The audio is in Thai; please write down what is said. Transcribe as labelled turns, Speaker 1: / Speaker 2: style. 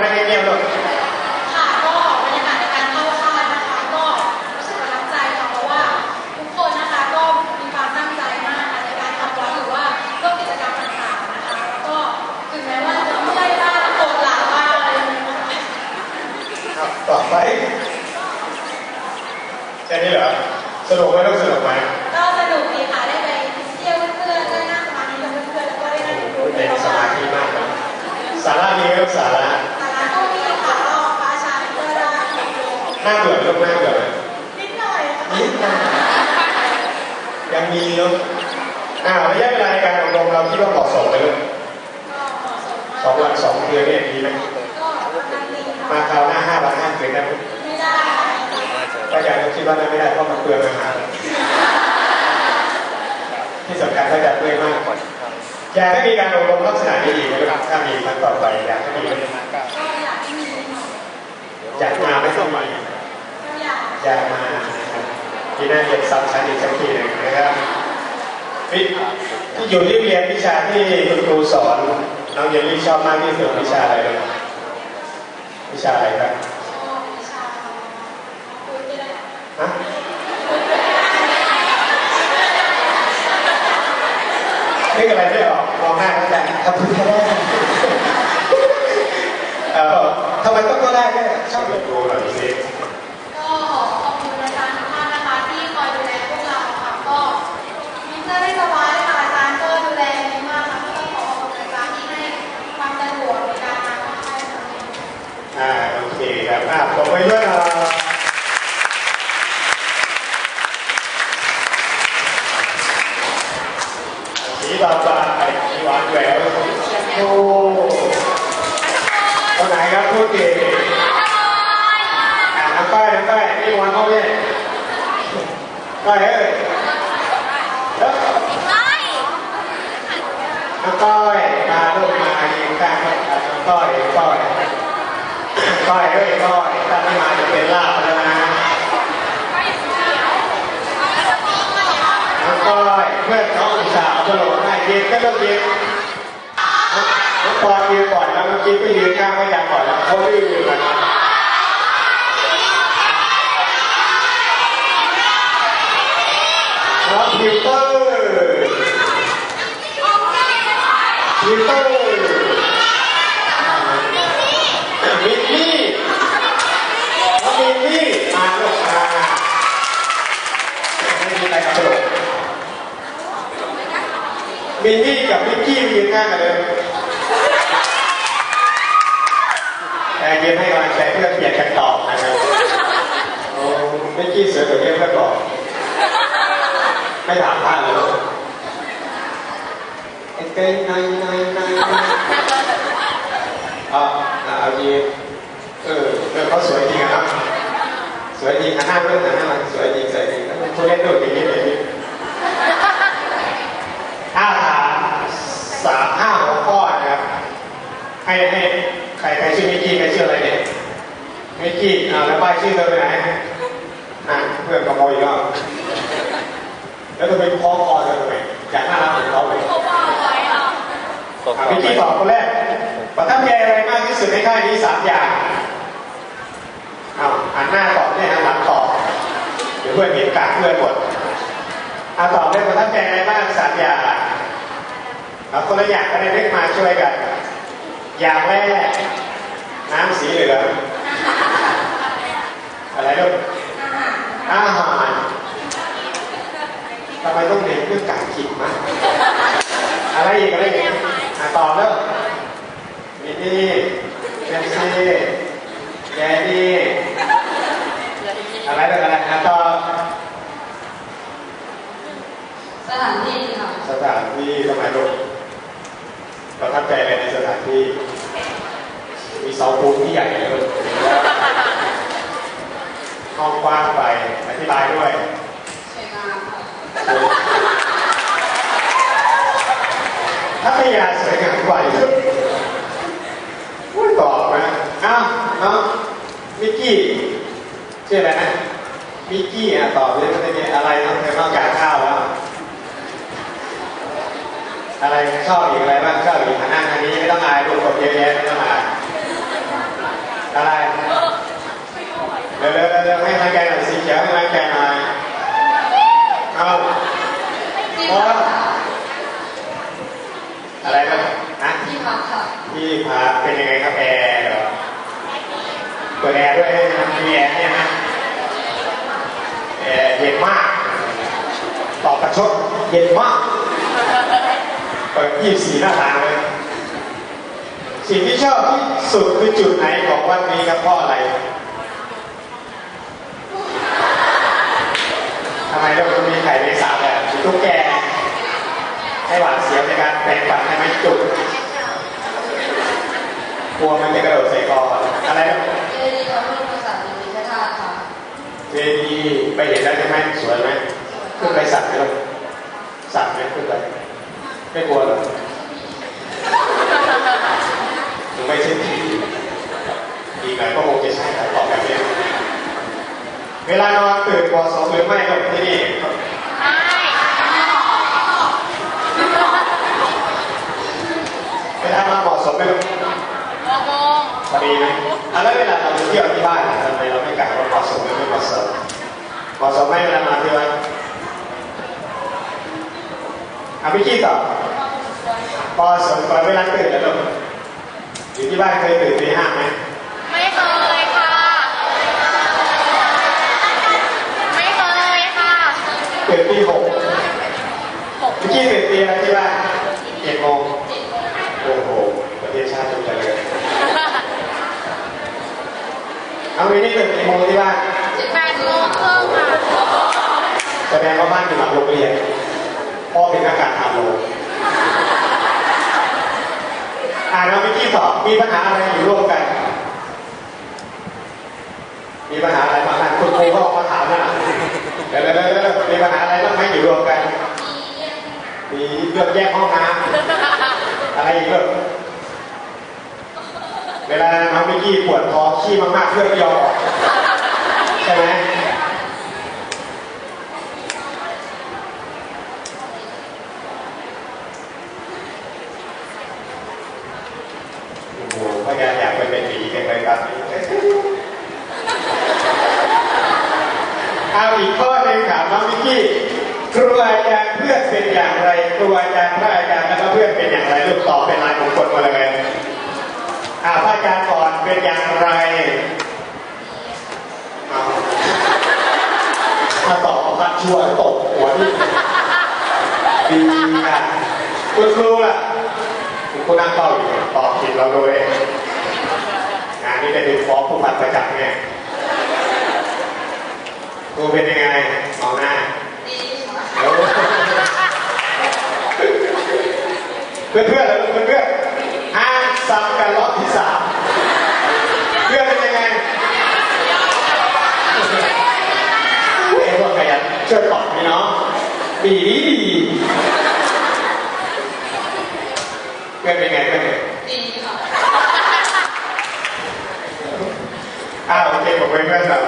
Speaker 1: ไม่ได้เกี่ยวหรอก
Speaker 2: ค่ะก็บรรยากาศในการเข้าค่ายนะคะก็รู้สึกประทับใจค่ะเพราะว่าทุกคนนะคะก็มีความตั้งใจมากในการทำวัดหรือว่าร่วมกิจกรรมต่างๆนะคะแล้วก็ถึงแม้ว่าจะเมื่อยบ้างปวดหลังบ้างอะไรอย่างเงี้ยนะคะ
Speaker 1: ครับต่อไปแค่นี้เหรอสนุกไหมต้องสนุกไหม
Speaker 2: ก็สนุกดีค่ะได้ไปเที่ยวเพื่อนๆได้นั่งสมาธิกับเพื่อนๆแล้วก็ได้นั่งดู
Speaker 1: เป็นสมาธิมากนะสาระมีไหมครับสาระ
Speaker 2: สาระก็มีค่ะก็พระอาจารย์ก็ได้
Speaker 1: น่าเบื่อลูกน่าเบื่อไหม
Speaker 2: นิดหน่อยค่ะ
Speaker 1: นิดหน่อยยังมีเนาะอ้าวระยะเวลาในการอบรมเราคิดว่าเหมาะสมไหมลูก
Speaker 2: ก็เหมาะสมมาก
Speaker 1: สองวันสองคืนเนี่ยดีไหม
Speaker 2: ก็กำลังดีค่ะ
Speaker 1: มาคราวหน้าห้าวันห้าคืนได้ไหม
Speaker 2: ไม่ได้ค่ะ
Speaker 1: ก็อาจารย์ก็คิดว่าน่าไม่ได้เพราะมันเปลืองอาหารที่สำคัญก็จะเปลืองมากกว่าอยากให้มีการอบรมลักษณะนี้อีกไหมครับถ้ามีครั้งต่อไปอยากให้มีไหม
Speaker 2: ก็อยากให้มีนิดหน่อย
Speaker 1: อยากมาไม่ต้องมา
Speaker 2: ก็ อยาก
Speaker 1: อยากมาที่น่าเรียนซ้ำชั้นอีกสักทีหนึ่งนะครับที่ที่อยู่ที่เรียนวิชาที่คุณครูสอนน้องเยลลี่ชอบมากที่สุดวิชาอะไรวิชาอะไรครับ
Speaker 2: ชอบวิชาคุยไม่ได้
Speaker 1: ฮะนึกอะไรไม่ออกมองหน้าเขาแต่ทำพูดก็ได้เออทำไมต้องก็ได้เนี่ยชอบเรียนรู้หน่อย
Speaker 2: ด้วยนะ
Speaker 1: สีบาบาไอ้หวานแหววโอ้คนไหนครับพูดเก่งน้ำป้ายน้ำป้ายนี่หวานเขาเนี่ป้ายเอ้ยน้ำป้ายมาลูกมายิงข้างน้ำป้ายน้ำป้าย ก้อยเอ้ยก้อยถ้าไม่มาจะเป็นลาบแล้วนะน้องก้อยเพื่อนเขาอุตส่าห์เอาตลกให้ยืนก็ต้องยืนน้องปอนยืนก่อนแล้วเมื่อกี้ก็ยืนข้างไม่อยากก่อนแล้วเขาดื้ออยู่กันน้องพิวเตอร์พิวเตอร์มิกกี้ น้องมินนี่มาลูกมาไม่มีใครกระโดด มินนี่กับมิกกี้ยืนข้างกันเลยแต่ยืนให้กำลังใจเพื่อเปลี่ยนกันตอบนะครับโอ้มิกกี้เสือตัวเนี้ยเพื่อตอบไม่ถามท่านเลยไอ้เก้ยนายนายนายอ่าเอายืนเออเออเขาสวยจริงอะครับสวยจริงหันหน้าเพื่อนหันหน้ามาสวยจริงสวยจริงแล้วคุณเล่นดูอย่างนี้อย่างนี้ห้าถามสามห้าหัวข้อนะครับ ให้ให้ ใครใครชื่อมิกกี้ใครชื่ออะไรเนี่ยมิกกี้อ่าแล้วป้ายชื่อเธอไปไหนอะเพื่อนขโมยอีกแล้วแล้วจะไปคล้องคอเธอทำไมอยากน่ารักเหมือนเขาเลย
Speaker 2: เขาบอกไว้อะ
Speaker 1: อะมิกกี้ตอบคนแรกประทับใจอะไรมากที่สุดในค่ายนี้สามอย่างเอาหันหน้าตอบเนี่ยหันหลังตอบเดี๋ยวเพื่อนเห็นกากเพื่อนหมดเอาตอบได้ประทับใจอะไรบ้างสามอย่างเอาคนละอย่างก็ได้เล็กมาช่วยกัน อย่างแรก น้ำสีเหลืองอะไรลูกอาหารทำไมต้องเน้นเรื่องการกินมากอะไรอีกอะไรอีกอะตอบแล้วมินนี่เจนซี่แกนี่อะไรต่ออะไรอะตอบ
Speaker 2: สถานที่ค่ะ
Speaker 1: สถานที่ทำไมลูกประทับใจอะไรในสถานที่ มีเสาปูนที่ใหญ่เลยห้อง กว้างไป อธิบายด้วย
Speaker 2: สวยงาม
Speaker 1: ถ้าไม่อยากสวยงามกว่าอีกพูดตอบนะอ้าวน้องมิกกี้ชื่ออะไรนะมิกกี้อะตอบเลยว่าจะมีอะไรน้องเธอนอกากข้าวแล้วอะไรชอบอีกอะไรบ้างชอบอีกหันหน้าทางนี้ไม่ต้องอายลูกคนเยอะแยะไม่ต้องอายอะไร เร็วเร็วเร็วเร็วให้กำลังใจหน่อยสีเขียวให้กำลังใจหน่อยเอา
Speaker 2: ที่
Speaker 1: โอ้อะไรนะนะ
Speaker 2: ที่พักค่ะ
Speaker 1: ที่พาเป็นยังไงครับแอร์เหรอเปิดแอร์ด้วยให้มันมีแอร์เนี่ยนะแอร์เย็นมากตอบประชดเย็นมากเปิดยี่สีหน้าต่างเลยสิ่งที่ชอบที่สุดคือจุดไหนของวันนี้ครับพ่ออะไรทำ ไมเราต้องมีไข่ในสาวแบบตุ๊กแกให้หวานเสียในการแปลงฟันให้ไม่จุกกลัวมันจะกระโดดใส่คออะไรนะ
Speaker 2: เจดีกับรูปภาษาดีวิทยาค่ะ
Speaker 1: เวทีไปเห็นแล้วใช่ไหมสวยไหมขึ้นไปสั่งไหมลูกสั่งไหมขึ้นไปไม่กลัวหรอหรือไม่ใช่ผีอีกหน่อยก็คงจะใช่ครับตอบแบบนี้ เวลานอนตื่นกว่าสองหรือไม่ก็ที่นี่เวลานอนเหมาะสมไหมลูกพอดีไหมแล้วเวลาเราไปเที่ยวที่บ้านทำไมเราไม่กะว่าเหมาะสมหรือไม่เหมาะสมเหมาะสมไหมเวลามาที่บ้านอะพี่กี้ตอบพอสมก่อนเวลาตื่นแล้วลูกอยู่ที่บ้านเคยตื่นตีห้าไหม
Speaker 3: เคยค่ะ ไม่เคยค่ะ
Speaker 1: ตื่นตีหก พี่กี้ตื่นตีอะไรที่บ้านเจ็ดโมงโอ้โหประเทศชาติจงเจริญเอาวินี่ตื่นกี่โมงที่บ้าน
Speaker 3: แปดโมงครึ่งค่ะ
Speaker 1: แสดงว่าบ้านอยู่หลังโรงเรียนพ่อเป็นนักการทำโรงอ่านแล้ววิกี้ตอบมีปัญหาอะไรอยู่ร่วมกัน มีปัญหาอะไรบ้างนะคุณครูก็ออกมาถามนะเดี๋ยวเดี๋ยวเดี๋ยวเดี๋ยวมีปัญหาอะไรบ้างไหมอยู่รวมกัน มีเรื่องแยกห้องน้ำอะไรอีกเรื่องเวลาน้องวิกกี้ปวดท้องขี้มากๆเพื่อนไม่ยอมใช่ไหมโอ้โหพยายามอยากไปเป็นผีกันเลยครับเอาอีกข้อหนึ่งถามน้องวิกกี้ครูอาจารย์ พื่อนเป็นอย่างไรครูอาจารย์พระอาจารย์แล้วก็เพื่อนเป็นอย่างไรลูกตอบเป็นลายมงคลมาเลยอ่าพระอาจารย์ก่อนเป็นอย่างไรอาถ้าตอบพัดชัวตกหัวนี่ดีค่ะคุณครูล่ะคุณคุณนั่งเฝ้าอยู่ตอบผิดเราเลยงานนี้จะถูฟ้องผู้พันประจักษ์เนี่ยครูเป็นยังไงมองหน้า
Speaker 2: ดีค่ะ
Speaker 1: เดี๋ยว เพื่อนเพื่อนๆแล้วเพื่อนเพื่อนๆห้ามซ้ำกันรอบที่สามเพื่อนเป็นยังไงเอ้พวกขยันช่วยตอบพี่น้องดีดีดีเพื่อนเป็นไงเพื่อนเป็นไง
Speaker 2: ดีค่ะ
Speaker 1: อ้าวโอเคผมเป็นเพื่อนเรา